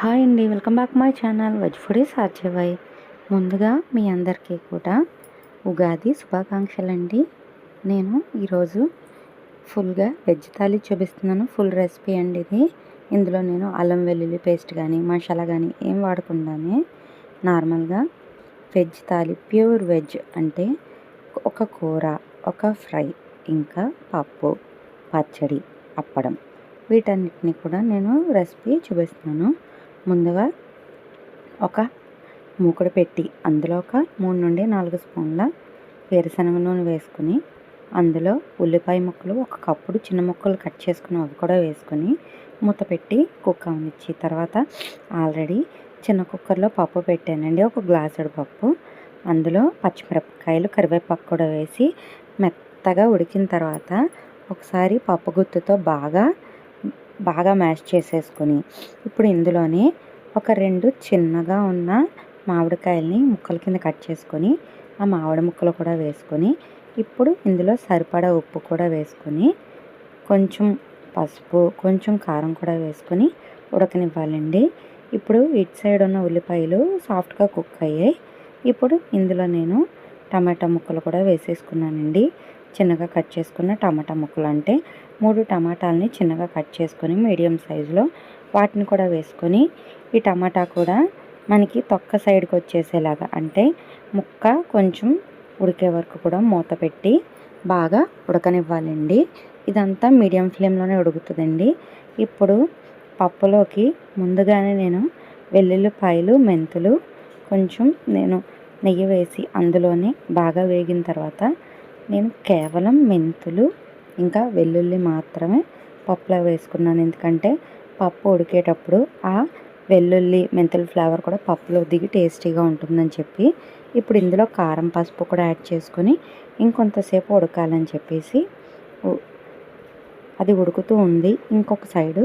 Hi అండి welcome back my channel veg foodie సాధ్యవై ముందుగా మీ అందరికీ కూడా ఉగాది శుభాకాంక్షలు అండి నేను ఈరోజు ఫుల్గా వెజ్ థాలీ చూపిస్తున్నాను ఫుల్ రెసిపీ అండి ఇది. ఇందులో నేను అల్లం వెల్లుల్లి పేస్ట్ కానీ మసాలా కానీ ఏం వాడకుండానే నార్మల్గా వెజ్ థాలీ ప్యూర్ వెజ్ అంటే ఒక కూర ఒక ఫ్రై ఇంకా పప్పు పచ్చడి అప్పడం. వీటన్నిటిని కూడా నేను రెసిపీ చూపిస్తున్నాను. ముందుగా ఒక మూకుడు పెట్టి అందులో ఒక మూడు నుండి నాలుగు స్పూన్ల వేరుశనగ నూనె వేసుకుని అందులో ఉల్లిపాయ ముక్కలు ఒక కప్పుడు చిన్న ముక్కలు కట్ చేసుకుని అవి కూడా వేసుకొని మూత పెట్టి కుక్క అవనిచ్చి తర్వాత ఆల్రెడీ చిన్న కుక్కర్లో పప్పు పెట్టానండి ఒక గ్లాసుడు పప్పు. అందులో పచ్చిమిరపకాయలు కరివేపాకు కూడా వేసి మెత్తగా ఉడికిన తర్వాత ఒకసారి పప్పు గుత్తుతో బాగా బాగా మ్యాష్ చేసేసుకొని ఇప్పుడు ఇందులోనే ఒక రెండు చిన్నగా ఉన్న మామిడికాయల్ని ముక్కల కింద కట్ చేసుకొని ఆ మామిడి ముక్కలు కూడా వేసుకొని ఇప్పుడు ఇందులో సరిపడా ఉప్పు కూడా వేసుకొని కొంచెం పసుపు కొంచెం కారం కూడా వేసుకొని ఉడకనివ్వాలండి. ఇప్పుడు ఇటు సైడ్ ఉన్న ఉల్లిపాయలు సాఫ్ట్గా కుక్ అయ్యాయి. ఇప్పుడు ఇందులో నేను టమాటా ముక్కలు కూడా వేసేసుకున్నానండి. చిన్నగా కట్ చేసుకున్న టమాటా ముక్కలు అంటే మూడు టమాటాలని చిన్నగా కట్ చేసుకొని మీడియం సైజులో వాటిని కూడా వేసుకొని ఈ టమాటా కూడా మనకి తొక్క సైడ్కి వచ్చేసేలాగా అంటే ముక్క కొంచెం ఉడికే వరకు కూడా మూత పెట్టి బాగా ఉడకనివ్వాలండి. ఇదంతా మీడియం ఫ్లేమ్లోనే ఉడుకుతుందండి. ఇప్పుడు పప్పులోకి ముందుగానే నేను వెల్లుల్లిపాయలు మెంతులు కొంచెం నేను నెయ్యి వేసి అందులోనే బాగా వేగిన తర్వాత నేను కేవలం మెంతులు ఇంకా వెల్లుల్లి మాత్రమే పప్పులో వేసుకున్నాను. ఎందుకంటే పప్పు ఉడికేటప్పుడు ఆ వెల్లుల్లి మెంతుల ఫ్లేవర్ కూడా పప్పులో దిగి టేస్టీగా ఉంటుందని చెప్పి ఇప్పుడు ఇందులో కారం పసుపు కూడా యాడ్ చేసుకొని ఇంకొంతసేపు ఉడకాలని చెప్పేసి అది ఉడుకుతూ ఉంది. ఇంకొక సైడు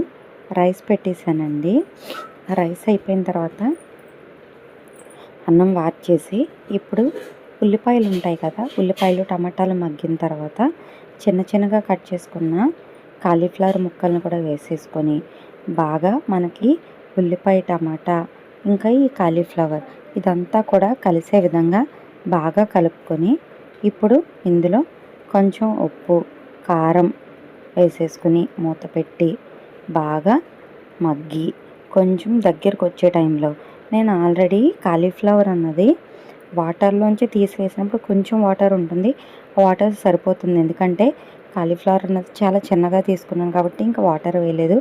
రైస్ పెట్టేశానండి. రైస్ అయిపోయిన తర్వాత అన్నం వార్చేసి ఇప్పుడు ఉల్లిపాయలు ఉంటాయి కదా ఉల్లిపాయలు టమాటాలు మగ్గిన తర్వాత చిన్న చిన్నగా కట్ చేసుకున్న కాలీఫ్లవర్ ముక్కలను కూడా వేసేసుకొని బాగా మనకి ఉల్లిపాయ టమాటా ఇంకా ఈ కాలీఫ్లవర్ ఇదంతా కూడా కలిసే విధంగా బాగా కలుపుకొని ఇప్పుడు ఇందులో కొంచెం ఉప్పు కారం వేసేసుకుని మూత పెట్టి బాగా మగ్గి కొంచెం దగ్గరకు వచ్చే టైంలో నేను ఆల్రెడీ కాలీఫ్లవర్ అన్నది వాటర్లోంచి తీసివేసినప్పుడు కొంచెం వాటర్ ఉంటుంది. వాటర్ సరిపోతుంది. ఎందుకంటే కాలీఫ్లవర్ అన్నది చాలా చిన్నగా తీసుకున్నాను కాబట్టి ఇంకా వాటర్ వేయలేదు.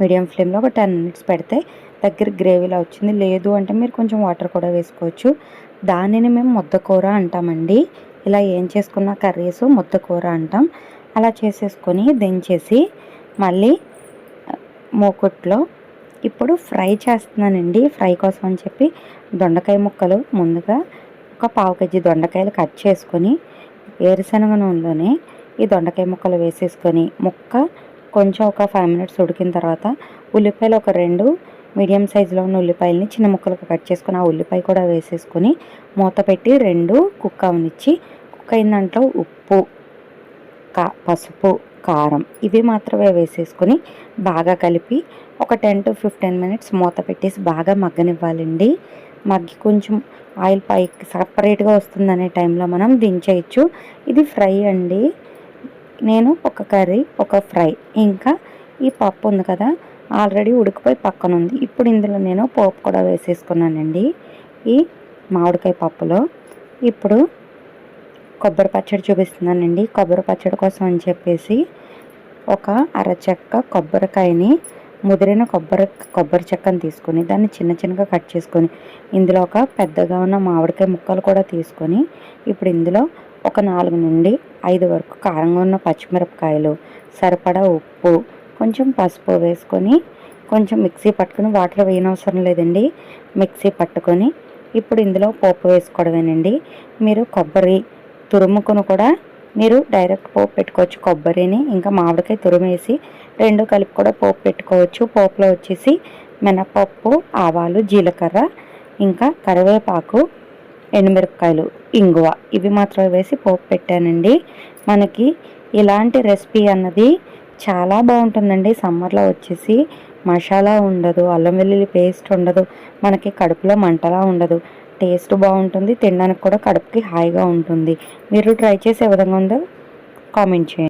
మీడియం ఫ్లేమ్లో ఒక టెన్ మినిట్స్ పెడితే దగ్గర గ్రేవీలా వచ్చింది. లేదు అంటే మీరు కొంచెం వాటర్ కూడా వేసుకోవచ్చు. దానిని మేము ముద్దకూర అంటామండి. ఇలా ఏం చేసుకున్న కర్రీస్ ముద్దకూర అంటాం. అలా చేసేసుకొని దించేసి మళ్ళీ మూకుట్లో ఇప్పుడు ఫ్రై చేస్తున్నానండి. ఫ్రై కోసం అని చెప్పి దొండకాయ ముక్కలు ముందుగా ఒక పావు కేజీ దొండకాయలు కట్ చేసుకొని వేరుశనగ నూనెలోనే ఈ దొండకాయ ముక్కలు వేసేసుకొని ముక్క కొంచెం ఒక ఫైవ్ మినిట్స్ ఉడికిన తర్వాత ఉల్లిపాయలు ఒక రెండు మీడియం సైజులో ఉన్న ఉల్లిపాయలని చిన్న ముక్కలకు కట్ చేసుకొని ఆ ఉల్లిపాయ కూడా వేసేసుకొని మూత పెట్టి రెండు కుక్క అవనిచ్చి కుక్క అయిన దాంట్లో ఉప్పు కా పసుపు కారం ఇవి మాత్రమే వేసేసుకొని బాగా కలిపి ఒక టెన్ టు ఫిఫ్టీన్ మినిట్స్ మూత పెట్టేసి బాగా మగ్గనివ్వాలండి. మగ్గి కొంచెం ఆయిల్ పైకి సపరేట్గా వస్తుందనే టైంలో మనం దించేయచ్చు. ఇది ఫ్రై అండి. నేను ఒక కర్రీ ఒక ఫ్రై. ఇంకా ఈ పప్పు ఉంది కదా ఆల్రెడీ ఉడికిపోయి పక్కన ఉంది. ఇప్పుడు ఇందులో నేను పోపు కూడా వేసేసుకున్నానండి. ఈ మామిడికాయ పప్పులో. ఇప్పుడు కొబ్బరి పచ్చడి చూపిస్తున్నానండి. కొబ్బరి పచ్చడి కోసం అని చెప్పేసి ఒక అరచెక్క కొబ్బరికాయని ముదిరిన కొబ్బరి కొబ్బరి చెక్కను తీసుకొని దాన్ని చిన్న చిన్నగా కట్ చేసుకొని ఇందులో ఒక పెద్దగా ఉన్న మామిడికాయ ముక్కలు కూడా తీసుకొని ఇప్పుడు ఇందులో ఒక నాలుగు నుండి ఐదు వరకు కారంగా ఉన్న పచ్చిమిరపకాయలు సరిపడా ఉప్పు కొంచెం పసుపు వేసుకొని కొంచెం మిక్సీ పట్టుకొని వాటర్ వేయనవసరం లేదండి. మిక్సీ పట్టుకొని ఇప్పుడు ఇందులో పోపు వేసుకోవడమేనండి. మీరు కొబ్బరి తురుముకును కూడా మీరు డైరెక్ట్ పోపు పెట్టుకోవచ్చు. కొబ్బరిని ఇంకా మామిడికాయ తురుమేసి రెండు కలిపి కూడా పోపు పెట్టుకోవచ్చు. పోపులో వచ్చేసి మినపప్పు ఆవాలు జీలకర్ర ఇంకా కరివేపాకు ఎండుమిరపకాయలు ఇంగువ. ఇవి మాత్రమే వేసి పోపు పెట్టానండి. మనకి ఇలాంటి రెసిపీ అన్నది చాలా బాగుంటుందండి. సమ్మర్లో వచ్చేసి మసాలా ఉండదు అల్లం వెల్లుల్లి పేస్ట్ ఉండదు మనకి కడుపులో మంటలా ఉండదు. టేస్ట్ బాగుంటుంది తినడానికి కూడా కడుపుకి హాయిగా ఉంటుంది. మీరు ట్రై చేసే విధంగా ఉందో కామెంట్ చేయండి.